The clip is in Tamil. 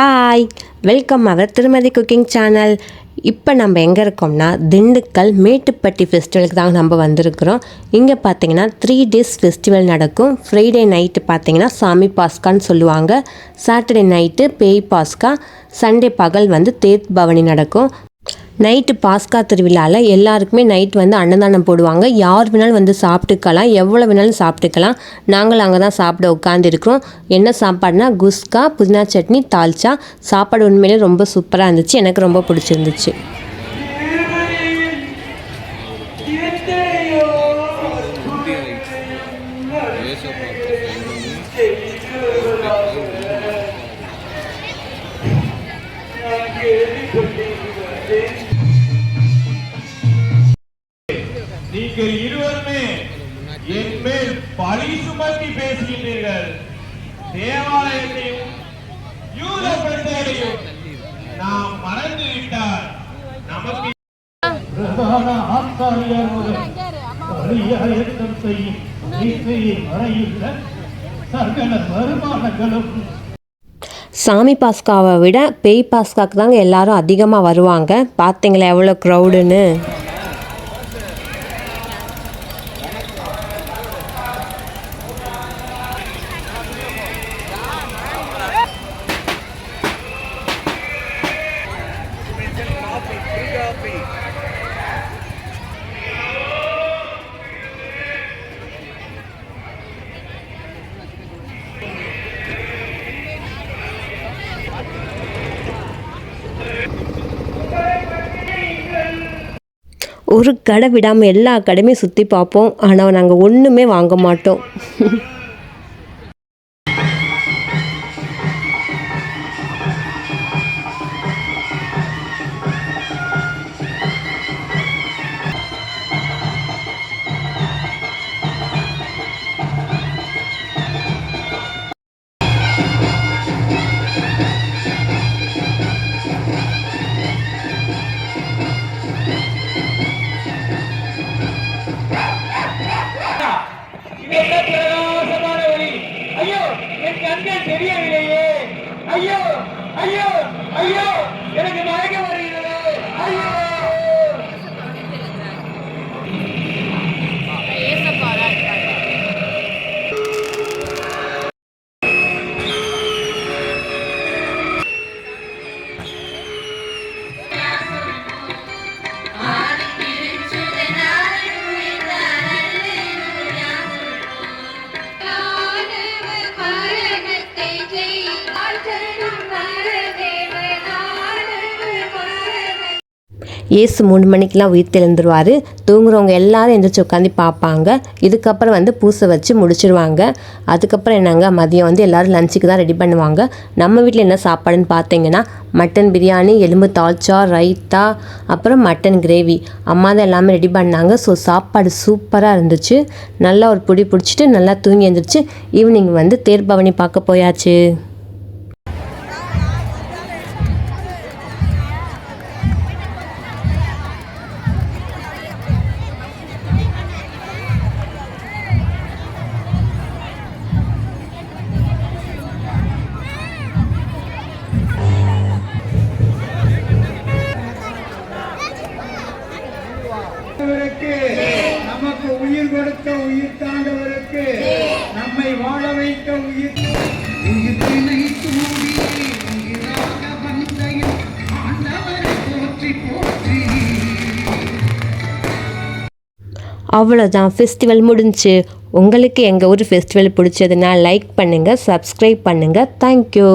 ஹாய் வெல்கம் அவர் திருமதி குக்கிங் சேனல் இப்போ நம்ம எங்கே இருக்கோம்னா திண்டுக்கல் மேட்டுப்பட்டி ஃபெஸ்டிவலுக்கு தான் நம்ம வந்திருக்கிறோம். இங்கே பார்த்தீங்கன்னா த்ரீ டேஸ் ஃபெஸ்டிவல் நடக்கும். ஃப்ரைடே நைட்டு பார்த்தீங்கன்னா சாமி பாஸ்கான்னு சொல்லுவாங்க. சாட்டர்டே நைட்டு பேய் பாஸ்கா சண்டே பகல் வந்து தேத் பவனி நடக்கும். நைட்டு பாஸ்கா திருவிழாவில் எல்லாருக்குமே நைட் வந்து அன்னதானம் போடுவாங்க. யார் வேணாலும் வந்து சாப்பிட்டுக்கலாம். எவ்வளோ வேணாலும் சாப்பிட்டுக்கலாம். நாங்கள் அங்கே தான் சாப்பிட உட்காந்துருக்குறோம் என்ன சாப்பாடுனா குஸ்கா புதினா சட்னி தால்ச்சா. சாப்பாடு உண்மையிலே ரொம்ப சூப்பராக இருந்துச்சு. எனக்கு ரொம்ப பிடிச்சிருந்துச்சு. நீங்கள் இருவருமே என் மேல் பழி சுமத்தி பேசுகின்றீர்கள். தேவாலயத்தையும் யூத பிரச்சனையும் நாம் மறந்து விட்டால் நமக்கு பிரதான ஆசாரியர் முதல் பலியாயத்தம் செய்யும் இசையின் மறையுள்ள சகல வருமானங்களும் சாமி பாஸ்காவை விட பேய் பாஸ்காக்கு தாங்க எல்லாரும் அதிகமாக வருவாங்க. பார்த்தீங்களா எவ்வளோ க்ரௌடுன்னு ஒரு கடை விடாமல் எல்லா கடையுமே சுற்றி பார்ப்போம். ஆனால் நாங்கள் ஒன்றுமே வாங்க மாட்டோம். பிரகாசமான ஒளி ஐயோ என் கண்கள் தெரியவில்லையே. ஐயோ ஐயோ ஐயோ எனக்கு ஏசு மூணு மணிக்கெலாம் உயிர் தெழுந்துருவார் தூங்குறவங்க எல்லாரும் எந்திரிச்சு உட்காந்து பார்ப்பாங்க. இதுக்கப்புறம் வந்து பூசை வச்சு முடிச்சிருவாங்க. அதுக்கப்புறம் என்னங்க மதியம் வந்து எல்லோரும் லஞ்சுக்கு தான் ரெடி பண்ணுவாங்க. நம்ம வீட்டில் என்ன சாப்பாடுன்னு பார்த்தீங்கன்னா மட்டன் பிரியாணி எலும்பு தால்ச்சா ரைத்தா அப்புறம் மட்டன் கிரேவி அம்மா தான் எல்லாமே ரெடி பண்ணாங்க. ஸோ சாப்பாடு சூப்பராக இருந்துச்சு. நல்லா ஒரு பிடி பிடிச்சிட்டு நல்லா தூங்கி எழுந்திரிச்சு ஈவினிங் வந்து தேர்பவனி பார்க்க போயாச்சு. ஆண்டவருக்கு நமக்கு உயிர் கொடுத்த உயிர் தாண்டவருக்கு. நம்மை வாழ வைக்க உயிர் அவ்வளோதான் ஃபெஸ்டிவல் முடிஞ்சு. உங்களுக்கு எங்கள் ஊர் ஃபெஸ்டிவல் பிடிச்சதுன்னா லைக் பண்ணுங்கள் சப்ஸ்கிரைப் பண்ணுங்கள் தேங்க்யூ